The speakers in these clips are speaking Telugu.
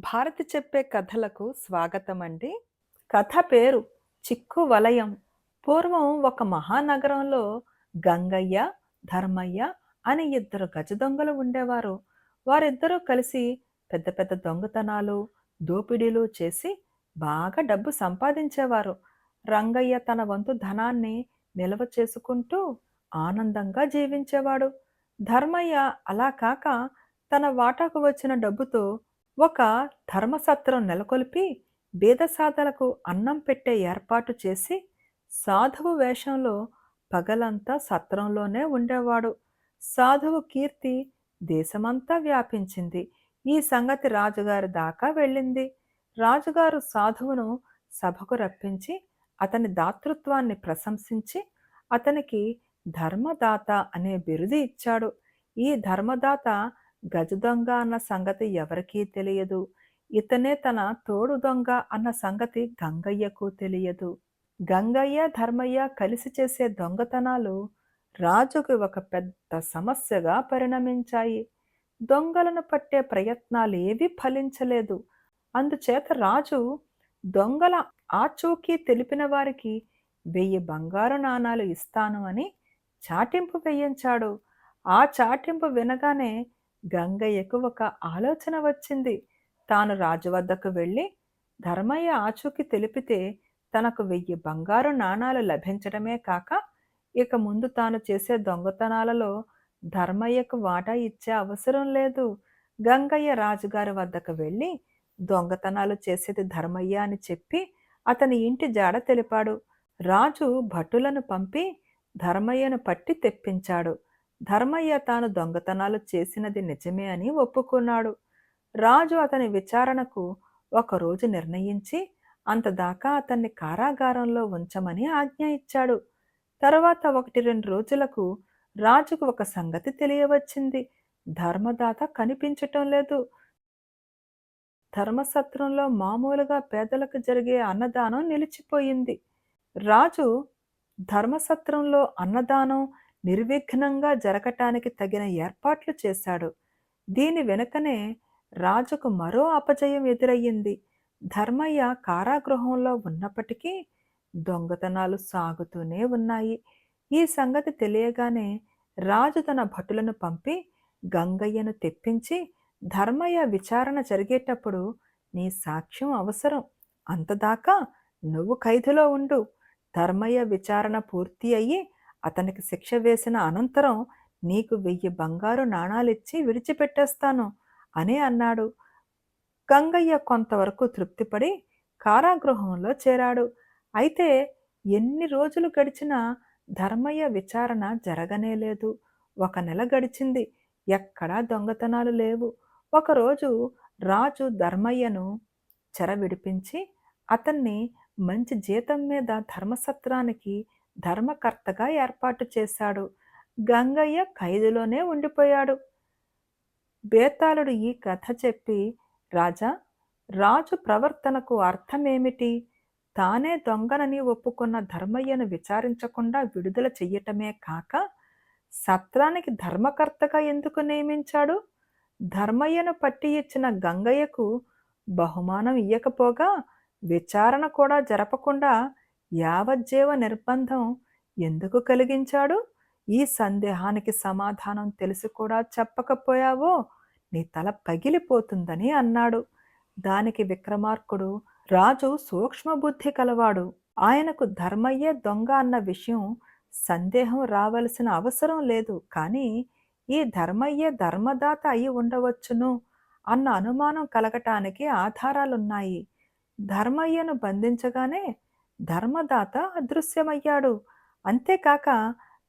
భారతి చెప్పే కథలకు స్వాగతం అండి కథ పేరు చిక్కు వలయం. పూర్వం ఒక మహానగరంలో గంగయ్య ధర్మయ్య అని ఇద్దరు గజ దొంగలు ఉండేవారు. వారిద్దరూ కలిసి పెద్ద పెద్ద దొంగతనాలు దోపిడీలు చేసి బాగా డబ్బు సంపాదించేవారు. రంగయ్య తన వంతు ధనాన్ని నిల్వ చేసుకుంటూ ఆనందంగా జీవించేవాడు. ధర్మయ్య అలా కాక తన వాటాకు వచ్చిన డబ్బుతో ఒక ధర్మసత్రం నెలకొల్పి బీదసాదలకు అన్నం పెట్టే ఏర్పాటు చేసి సాధువు వేషంలో పగలంతా సత్రంలోనే ఉండేవాడు. సాధువు కీర్తి దేశమంతా వ్యాపించింది. ఈ సంగతి రాజుగారి దాకా వెళ్ళింది. రాజుగారు సాధువును సభకు రప్పించి అతని దాతృత్వాన్ని ప్రశంసించి అతనికి ధర్మదాత అనే బిరుది ఇచ్చాడు. ఈ ధర్మదాత గజ దొంగ అన్న సంగతి ఎవరికీ తెలియదు. ఇతనే తన తోడు దొంగ అన్న సంగతి గంగయ్యకు తెలియదు. గంగయ్య ధర్మయ్య కలిసి చేసే దొంగతనాలు రాజుకు ఒక పెద్ద సమస్యగా పరిణమించాయి. దొంగలను పట్టే ప్రయత్నాలు ఏవీ ఫలించలేదు. అందుచేత రాజు దొంగల ఆచూకీ తెలిపిన వారికి వెయ్యి బంగారు నాణాలు ఇస్తాను అని చాటింపు వేయించాడు. ఆ చాటింపు వినగానే గంగయ్యకు ఒక ఆలోచన వచ్చింది. తాను రాజు వద్దకు వెళ్ళి ధర్మయ్య ఆచూకీ తెలిపితే తనకు వెయ్యి బంగారు నాణాలు లభించడమే కాక ఇక ముందు తాను చేసే దొంగతనాలలో ధర్మయ్యకు వాటా ఇచ్చే అవసరం లేదు. గంగయ్య రాజుగారి వద్దకు వెళ్ళి దొంగతనాలు చేసేది ధర్మయ్య అని చెప్పి అతని ఇంటి జాడ తెలిపాడు. రాజు భటులను పంపి ధర్మయ్యను పట్టి తెప్పించాడు. ధర్మయ్య తాను దొంగతనాలు చేసినది నిజమే అని ఒప్పుకున్నాడు. రాజు అతని విచారణకు ఒకరోజు నిర్ణయించి అంతదాకా అతన్ని కారాగారంలో ఉంచమని ఆజ్ఞ ఇచ్చాడు. తర్వాత ఒకటి రెండు రోజులకు రాజుకు ఒక సంగతి తెలియవచ్చింది. ధర్మదాత కనిపించటం లేదు. ధర్మసత్రంలో మామూలుగా పేదలకు జరిగే అన్నదానం నిలిచిపోయింది. రాజు ధర్మసత్రంలో అన్నదానం నిర్విఘ్నంగా జరగటానికి తగిన ఏర్పాట్లు చేశాడు. దీని వెనుకనే రాజుకు మరో అపజయం ఎదురయ్యింది. ధర్మయ్య కారాగృహంలో ఉన్నప్పటికీ దొంగతనాలు సాగుతూనే ఉన్నాయి. ఈ సంగతి తెలియగానే రాజు తన భటులను పంపి గంగయ్యను తెప్పించి ధర్మయ్య విచారణ జరిగేటప్పుడు నీ సాక్ష్యం అవసరం. అంతదాకా నువ్వు ఖైదులో ఉండు. ధర్మయ్య విచారణ పూర్తి అయ్యి అతనికి శిక్ష వేసిన అనంతరం నీకు వెయ్యి బంగారు నాణాలిచ్చి విడిచిపెట్టేస్తాను అని అన్నాడు. గంగయ్య కొంతవరకు తృప్తిపడి కారాగృహంలో చేరాడు. అయితే ఎన్ని రోజులు గడిచినా ధర్మయ్య విచారణ జరగనేలేదు ఒక నెల గడిచింది. ఎక్కడా దొంగతనాలు లేవు. ఒకరోజు రాజు ధర్మయ్యను చెర విడిపించి అతన్ని మంచి జీతం మీద ధర్మసత్రానికి ధర్మకర్తగా ఏర్పాటు చేశాడు. గంగయ్య ఖైదులోనే ఉండిపోయాడు. బేతాళుడు ఈ కథ చెప్పి రాజా రాజు ప్రవర్తనకు అర్థమేమిటి? తానే దొంగనని ఒప్పుకున్న ధర్మయ్యను విచారించకుండా విడుదల చెయ్యటమే కాక సత్రానికి ధర్మకర్తగా ఎందుకు నియమించాడు? ధర్మయ్యను పట్టి ఇచ్చిన గంగయ్యకు బహుమానం ఇయ్యకపోగా విచారణ కూడా జరపకుండా యావజ్జీవ నిర్బంధం ఎందుకు కలిగించాడు? ఈ సందేహానికి సమాధానం తెలిసి కూడా చెప్పకపోయావో? నీ తల పగిలిపోతుందని అన్నాడు. దానికి విక్రమార్కుడు రాజు సూక్ష్మబుద్ధి కలవాడు. ఆయనకు ధర్మయ్యే దొంగ అన్న విషయం సందేహం రావలసిన అవసరం లేదు. కానీ ఈ ధర్మయ్యే ధర్మదాత అయి ఉండవచ్చును అన్న అనుమానం కలగటానికి ఆధారాలున్నాయి. ధర్మయ్యను బంధించగానే ధర్మదాత అదృశ్యమయ్యాడు. అంతేకాక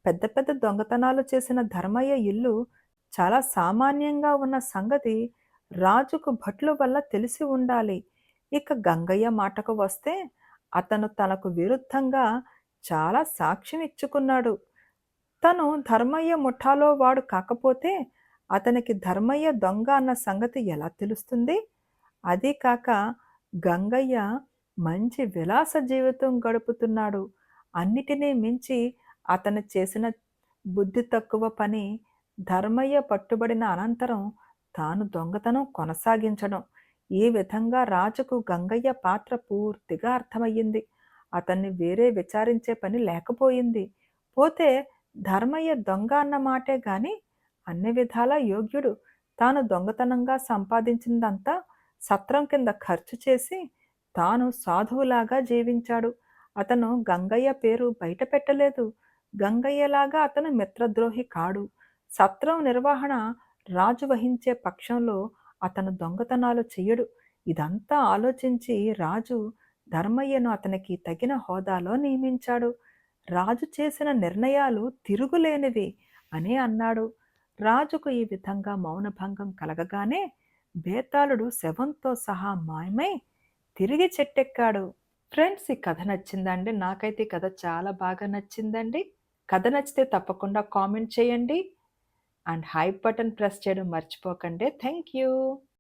పెద్ద పెద్ద దొంగతనాలు చేసిన ధర్మయ్య ఇల్లు చాలా సామాన్యంగా ఉన్న సంగతి రాజుకు భట్ల వల్ల తెలిసి ఉండాలి. ఇక గంగయ్య మాటకు వస్తే అతను తనకు విరుద్ధంగా చాలా సాక్ష్యం ఇచ్చుకున్నాడు. తను ధర్మయ్య ముఠాలో వాడు కాకపోతే అతనికి ధర్మయ్య దొంగ అన్న సంగతి ఎలా తెలుస్తుంది? అదీ కాక గంగయ్య మంచి విలాస జీవితం గడుపుతున్నాడు. అన్నిటినీ మించి అతను చేసిన బుద్ధి తక్కువ పని ధర్మయ్య పట్టుబడిన అనంతరం తాను దొంగతనం కొనసాగించడం. ఈ విధంగా రాజుకు గంగయ్య పాత్ర పూర్తిగా అర్థమయ్యింది. అతన్ని వేరే విచారించే పని లేకపోయింది. పోతే ధర్మయ్య దొంగ అన్న మాటే గాని అన్ని విధాలా యోగ్యుడు. తాను దొంగతనంగా సంపాదించిందంతా సత్రం కింద ఖర్చు చేసి తాను సాధువులాగా జీవించాడు. అతను గంగయ్య పేరు బయట పెట్టలేదు. గంగయ్యలాగా అతను మిత్రద్రోహి కాడు. సత్రం నిర్వహణ రాజు వహించే పక్షంలో అతను దొంగతనాలు చెయ్యడు. ఇదంతా ఆలోచించి రాజు ధర్మయ్యను అతనికి తగిన హోదాలో నియమించాడు. రాజు చేసిన నిర్ణయాలు తిరుగులేనివి అని అన్నాడు. రాజుకు ఈ విధంగా మౌనభంగం కలగగానే బేతాళుడు శవంతో సహా మాయమై తిరిగి చెట్టెక్కాడు. ఫ్రెండ్స్ ఈ కథ నచ్చిందండి. నాకైతే ఈ కథ చాలా బాగా నచ్చిందండి. కథ నచ్చితే తప్పకుండా కామెంట్ చేయండి. అండ్ హైప్ బటన్ ప్రెస్ చేయడం మర్చిపోకండి. Thank you